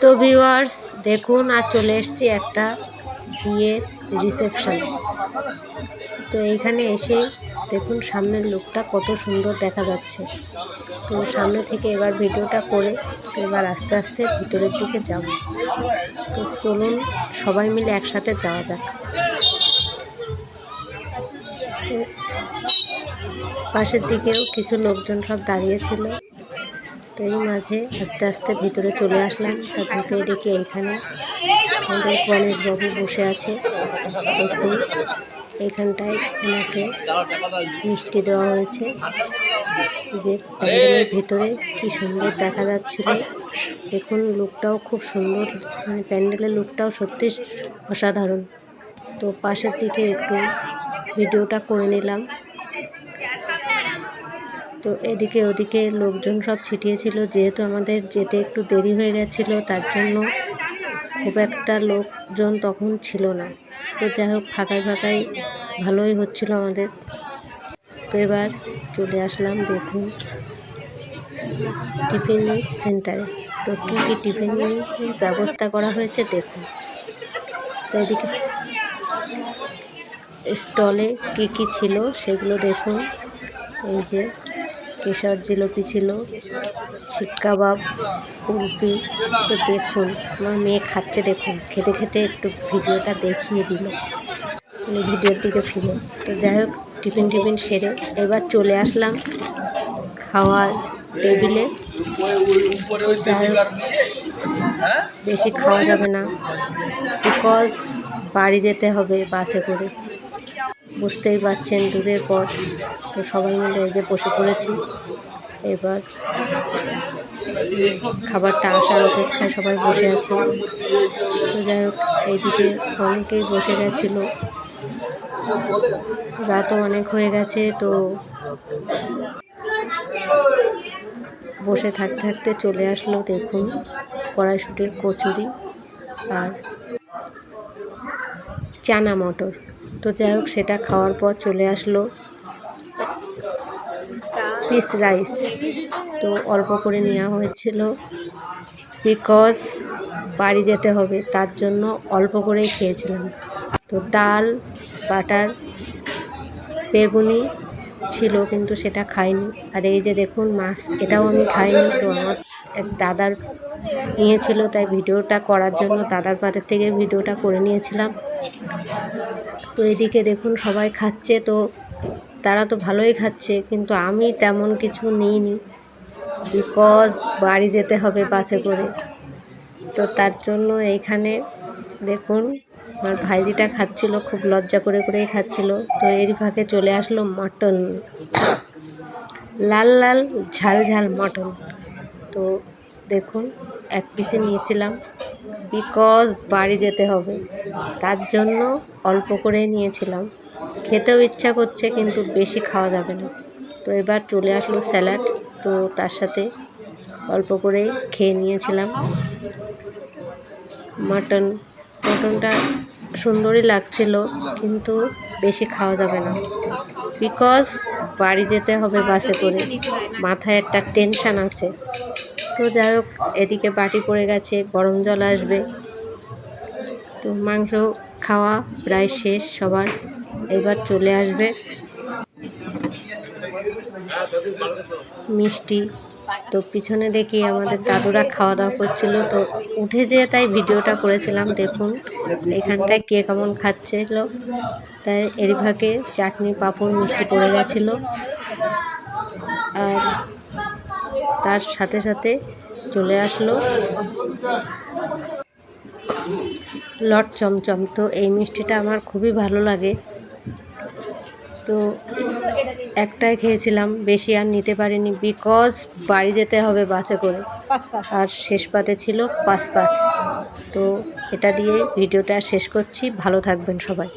তো ভিউয়ার্স দেখুন, আর চলে এসেছি একটা বিয়ের রিসেপশন তো এইখানে এসে দেখুন, সামনের লুকটা কত সুন্দর দেখা যাচ্ছে। তো সামনে থেকে এবার ভিডিওটা করে এবার আস্তে আস্তে ভিতরের দিকে যাব। তো চলুন, সবাই মিলে একসাথে যাওয়া যাক। পাশের দিকেও কিছু লোকজন সব দাঁড়িয়েছিল তো এই মাঝে আস্তে আস্তে ভিতরে চলে আসলাম। তা ঢুকে দেখি এখানে গণেশ বাবু বসে আছে। দেখুন এইখানটায় ওনাকে মিষ্টি দেওয়া হয়েছে। যে ভিতরে কি সুন্দর দেখা যাচ্ছিল দেখুন, লুকটাও খুব সুন্দর। মানে প্যান্ডেলের লুকটাও সত্যি অসাধারণ। তো পাশের দিকে একটু ভিডিওটা করে নিলাম। তো এদিকে ওদিকে লোকজন সব ছিটিয়েছিল, যেহেতু আমাদের যেতে একটু দেরি হয়ে গেছিল, তার জন্য খুব একটা লোকজন তখন ছিল না। তো যাই হোক ফাঁকায় ফাঁকায় ভালোই হচ্ছিল আমাদের। তো এবার চলে আসলাম, দেখুন, টিফিন সেন্টারে। তো কী কী টিফিনের ব্যবস্থা করা হয়েছে, দেখুন। তো এদিকে স্টলে কী কী ছিল সেগুলো দেখুন। এই যে কেশর জিলিপি ছিল, শিক কাবাব কুলফি তো দেখুন, আমার মেয়ে খাচ্ছে, দেখুন। খেতে খেতে একটু ভিডিওটা দেখিয়ে দিল। মানে ভিডিওর দিকে ফিরে তো যাই হোক, টিফিন টিফিন সেরে এবার চলে আসলাম খাওয়ার টেবিলে। যাই হোক, বেশি খাওয়া যাবে না। বিকজ বাড়ি যেতে হবে বাসে করে। বুঝতেই পারছেন, দূরের পর তো সবাই মিলে এই যে বসে পড়েছি। এবার খাবারটা আসার অপেক্ষায় সবাই বসে আছে। তো যাই হোক, এইদিকে অনেকেই বসে গেছিল। রাতও অনেক হয়ে গেছে, তো বসে থাকতে থাকতে চলে আসলো, দেখুন, কড়াইশুটির কচুরি আর চানা মটর। তো যাই হোক, সেটা খাওয়ার পর চলে আসলো ফিস রাইস তো অল্প করে নেওয়া হয়েছিল বিকজ বাড়ি যেতে হবে, তার জন্য অল্প করেই খেয়েছিলাম। তো ডাল, বাটার, বেগুনি ছিল, কিন্তু সেটা খাইনি। আর এই যে দেখুন, মাছ, এটাও আমি খাইনি। তো আমার এক দাদার নিয়েছিল, তাই ভিডিওটা করার জন্য দাদার পাতের থেকে ভিডিওটা করে নিয়েছিলাম। তো এদিকে দেখুন, সবাই খাচ্ছে। তো তারা তো ভালোই খাচ্ছে, কিন্তু আমি তেমন কিছু নিইনি। বিকজ বাড়ি যেতে হবে বাসে করে। তো তার জন্য এইখানে দেখুন, আমার ভাইজিটা খাচ্ছিল, খুব লজ্জা করে করেই খাচ্ছিল। তো এর ফাঁকে চলে আসলো মটন। লাল লাল, ঝাল ঝাল মটন। তো দেখুন, এক পিসে নিয়েছিলাম। বিকজ বাড়ি যেতে হবে। তার জন্য অল্প করে নিয়েছিলাম। খেতেও ইচ্ছা করছে, কিন্তু বেশি খাওয়া যাবে না। তো এবার চলে আসলো স্যালাড তো তার সাথে অল্প করে খেয়ে নিয়েছিলাম। মাটন মটনটা সুন্দরই লাগছিল, কিন্তু বেশি খাওয়া যাবে না। বিকজ বাড়ি যেতে হবে বাসে করে। মাথায় একটা টেনশান আছে। তো যাই হোক, এদিকে বাটি পড়ে গেছে, গরম জল আসবে। তো মাংস খাওয়া প্রায় শেষ সবার, এবার চলে আসবে। মিষ্টি। তো পিছনে দেখি আমাদের দাদুরা খাওয়া দাওয়া করছিল, তো উঠে যেয়ে তাই ভিডিওটা করেছিলাম, দেখুন এখানটায় কে কেমন খাচ্ছিল। তাই এর ভাগে চাটনি, পাঁপড়, মিষ্টি পড়ে গেছিল। আর তার সাথে সাথে চলে আসলো। লট চমচম। তো এই মিষ্টিটা আমার খুবই ভালো লাগে। তো একটাই খেয়েছিলাম বেশি আর নিতে পারিনি বিকজ বাড়ি যেতে হবে বাসে করে। আর শেষ পাতে ছিল পাঁচ পাঁচ তো এটা দিয়ে ভিডিওটা শেষ করছি। ভালো থাকবেন সবাই।